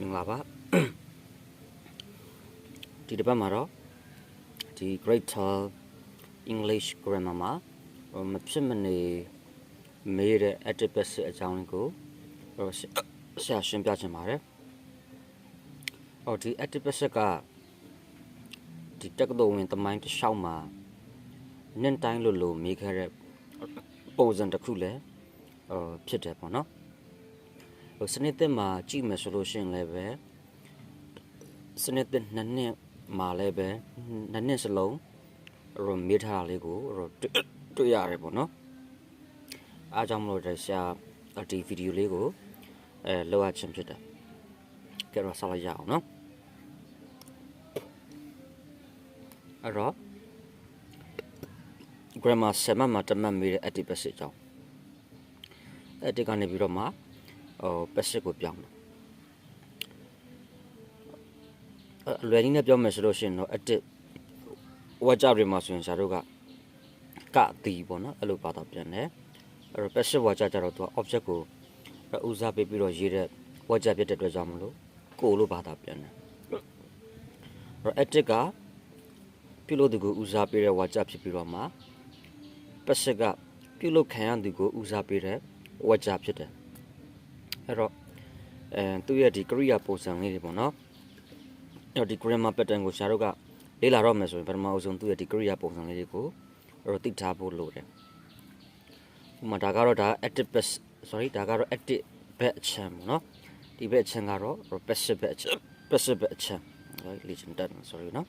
မင်္ဂလာပါဒီတစ်ပတ်မှာတော့ဒီ grade 12 English grammar မှာမဖြစ်မနေမေးတဲ့ active passive အကြောင်းကိုဆရာရှင်းပြချင်ပါတယ်အော်ဒီ active passive ကဒီတက္ကသိုလ်ဝင်တမိုင်းတစ်လျှောက်မှာနင့်တိုင်းလို့လို့မေးခဲ့တဲ့ပုံစံတစ်ခုလဲအော်ဖြစ်တယ်ပေါ့နော် စနစ်သစ်မှာကြည့်မယ်ဆိုလို့ရှိရင်လည်းပဲစနစ်သစ်နှစ်နှစ်မှာလည်းပဲနှစ်နှစ်စလုံးဟိုမေးထားတာလေးကိုဟိုတွေ့တွေ့ရတယ်ပေါ့နော်။အားကြောင့်မလို့တဆရာဒီဗီဒီယိုလေးကိုအဲလောက်ရခြင်းဖြစ်တယ်။ကြတော့ဆက်လိုက်ရအောင်နော်။အဲ့တော့ grammar ဆယ်မှတ်မှာတမတ်မေးတဲ့ active passive အကြောင်း active ကနေပြီးတော့မှ ဟို passive ကိုပြောင်းတယ်အလွယ်ကြီးနဲ့ပြောမယ်ဆိုလို့ရှိရင်တော့ active watch တွေမှာဆိုရင်ဇာတို့ကကတီးပေါ့နော်အဲ့လိုပါတော့ပြန်တယ်အဲ့တော့ passive watch ကြတော့သူက object ကိုဦးစားပေးပြီးတော့ရေးတဲ့ watch ဖြစ်တဲ့အတွက်ကြောင့်မလို့ကိုလို့ပါတာပြန်တယ်အဲ့တော့ active ကပြုလို့သူကိုဦးစားပေးတဲ့ watch ဖြစ်ပြီးတော့မှ passive ကပြုလို့ခံရသူကိုဦးစားပေးတဲ့ watch ဖြစ်တယ် အဲ့တော့အဲသူ့ရဲ့ဒီကရိယာပုံစံလေးတွေပေါ့နော်အဲ့တော့ဒီ grammar pattern ကိုရှားတို့ကလေ့လာတော့မယ်ဆိုရင်ပထမအဆုံးသူ့ရဲ့ဒီကရိယာပုံစံလေးတွေကိုအဲ့တော့သိထားဖို့လိုတယ်ဥပမာဒါကတော့ဒါ active pass sorry ဒါကတော့ active back အချမ်းပေါ့နော်ဒီ back အချမ်းကတော့ passive back အချမ်း passive back အချမ်း sorry listen down sorry နော်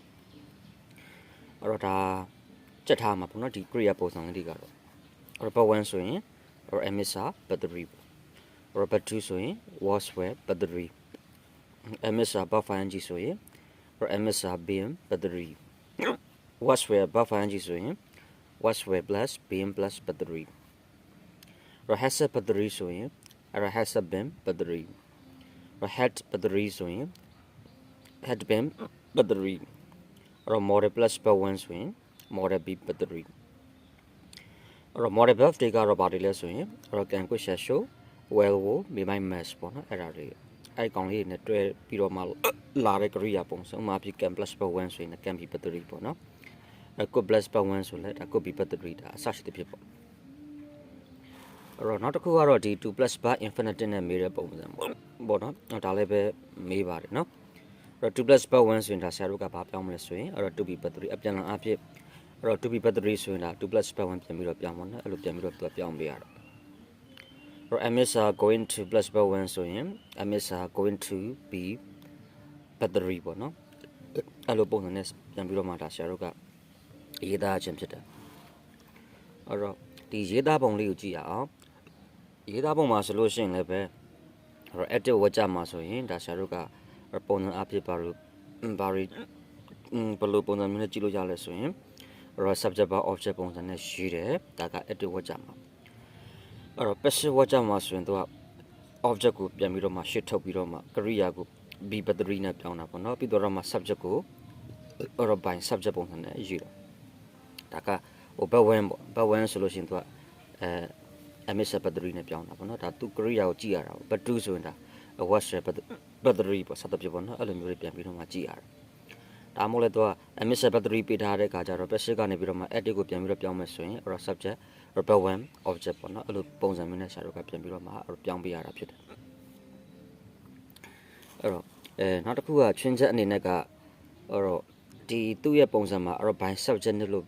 အဲ့တော့ဒါစက်ထားမှာပေါ့နော်ဒီ kriya ပုံစံလေးတွေကတော့ rubber 1ဆိုရင် or emissar battery rubber 2ဆိုရင် wasware battery emissar buffer ng ဆိုရင် or emissar beam battery wasware buffer ng ဆိုရင် wasware plus beam plus battery or hazard battery ဆိုရင် or hazard beam battery or head battery ဆိုရင် head beam battery or model plus per 1ဆိုရင် model b battery အဲ့တော့ model buff တွေကတော့ဗာတွေလဲဆိုရင်အဲ့တော့ can quick show well wo me my mass ပေါ့နော်အဲ့ဒါတွေအဲ့ကောင်လေးတွေနဲ့တွဲပြီးတော့မှလာတဲ့ career ပုံစံဥမာဖြစ် can plus per 1ဆိုရင် can be battery ပေါ့နော်အဲ့ could plus per 1ဆိုလဲဒါ could be battery ဒါအစရှိတဲ့ဖြစ်ပေါ့အဲ့တော့နောက်တစ်ခုကတော့ဒီ2 plus bar infinite နဲ့မေးတဲ့ပုံစံပေါ့ပေါ့နော်ဒါလည်းပဲမေးပါတယ်နော်အဲ့တော့2 plus bar 1ဆိုရင်ဒါဆရာတို့ကဘာပြောင်းမလဲဆိုရင်အဲ့တော့ 2b battery အပြန်လန်အဖြစ်အဲ့တော့ 2b battery ဆိုရင်ဒါ2 plus bar 1ပြန်ပြီးတော့ပြောင်းပါနော်အဲ့လိုပြန်ပြီးတော့သူကပြောင်းပေးရတော့ အဲ့တော့ ms are going to plus bar 1ဆိုရင် ms are going to be battery ပေါ့နော်အဲ့လိုပုံစံနဲ့ပြန်ပြီးတော့မှဒါဆရာတို့ကရေးသားခြင်းဖြစ်တယ်အဲ့တော့ဒီရေးသားပုံလေးကိုကြည့်ရအောင်ရေးသားပုံမှာဆိုလို့ရှိရင်လည်းပဲအဲ့တော့ active watch မှာဆိုရင်ဒါဆရာတို့ကပုံစံအဖြစ်ပါလို့ဘာရီဘယ်လိုပုံစံမျိုးနဲ့ကြည့်လို့ရလဲဆိုရင် raw subject bar object ပုံစံနဲ့ရေးတယ်ဒါက active watch မှာ အဲ့တော့ passive watch မှာဆိုရင်သူက object ကိုပြန်ပြီးတော့မှရှစ်ထုတ်ပြီးတော့မှကရိယာကို b battery နဲ့ပြောင်းတာပေါ့နော်ပြီးတော့မှ subject ကို or by subject ပုံစံနဲ့ရေးတာဒါကဟို back one ပေါ့ back one ဆိုလို့ရှိရင်သူကအဲ emitter battery နဲ့ပြောင်းတာပေါ့နော်ဒါသူကရိယာကိုကြည့်ရတာပေါ့ battery ဆိုရင်ဒါ watt battery ပေါ့စသဖြင့်ပေါ့နော်အဲ့လိုမျိုးတွေပြန်ပြီးတော့မှကြည့်ရတယ်ဒါမှမဟုတ်လဲသူက emitter battery ပေးထားတဲ့အခါကျတော့ passive ကနေပြီးတော့မှ active ကိုပြန်ပြီးတော့ပြောင်းမယ်ဆိုရင် or subject rubber one object ပေါ့နော်အဲ့လိုပုံစံမျိုးနဲ့ဆရာတို့ကပြန်ပြီးတော့မှပြောင်းပေးရတာဖြစ်တယ်အဲ့တော့အဲနောက်တစ်ခုကချွင်းချက်အနေနဲ့ကအဲ့တော့ဒီသူ့ရဲ့ပုံစံမှာအဲ့တော့ by subject နဲ့လို့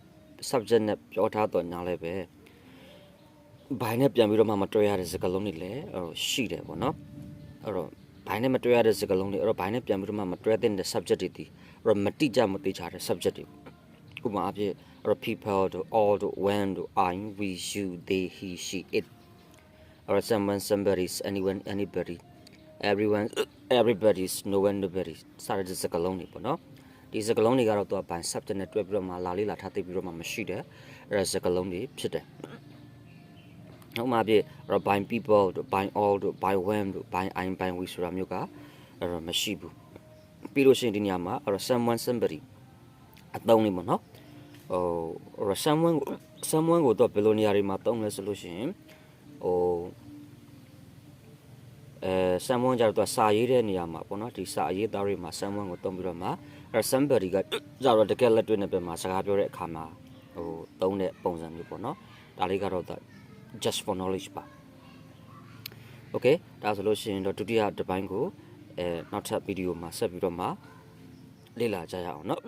subject နဲ့ပြောထားတော့ညာလဲပဲ by နဲ့ပြန်ပြီးတော့မှမတွဲရတဲ့စကားလုံးတွေလည်းအဲ့တော့ရှိတယ်ပေါ့နော်အဲ့တော့ by နဲ့မတွဲရတဲ့စကားလုံးတွေအဲ့တော့ by နဲ့ပြန်ပြီးတော့မှမတွဲတဲ့ subject တွေဒီအဲ့တော့မတိကျမတိကျတဲ့ subject တွေ ဥပမာအဖြစ်အဲ့တော့ people တို့ all တို့ when တို့ I we you they he she it or someone somebody's anyone anybody everyone everybody's no one nobody စတဲ့စကားလုံးတွေပေါ့နော်ဒီစကားလုံးတွေကတော့သူက by subject နဲ့တွဲပြီးတော့မှလာလေးလာထားသိပြီးတော့မှမရှိတဲ့အဲ့ဒါစကားလုံးတွေဖြစ်တယ်နောက်မှပြတော့ by people တို့ by all တို့ by when တို့ by I by we ဆိုတာမျိုးကအဲ့တော့မရှိဘူးပြီးလို့ရှိရင်ဒီနေရာမှာအဲ့တော့ someone somebody အသုံးလေးပေါ့နော်ဟို someone someone ကိုတော့ဘယ်လိုနေရာတွေမှာသုံးလဲဆိုလို့ရှိရင်ဟို အဲ someone ကြတော့သူကစာရေးတဲ့နေရာမှာပေါ့နော်ဒီစာရေးသားတွေမှာ someone ကိုတုံးပြီးတော့မှအဲ somebody ကကြတော့တကယ်လက်တွေ့နဲ့ပြန်မှာစကားပြောတဲ့အခါမှာဟိုသုံးတဲ့ပုံစံမျိုးပေါ့နော်ဒါလေးကတော့ just for knowledge ပါ okay ဒါဆိုလို့ရှိရင်တော့ဒုတိယတစ်ပိုင်းကိုအဲနောက်ထပ်ဗီဒီယိုမှာဆက်ပြီးတော့မှလေ့လာကြရအောင်เนาะ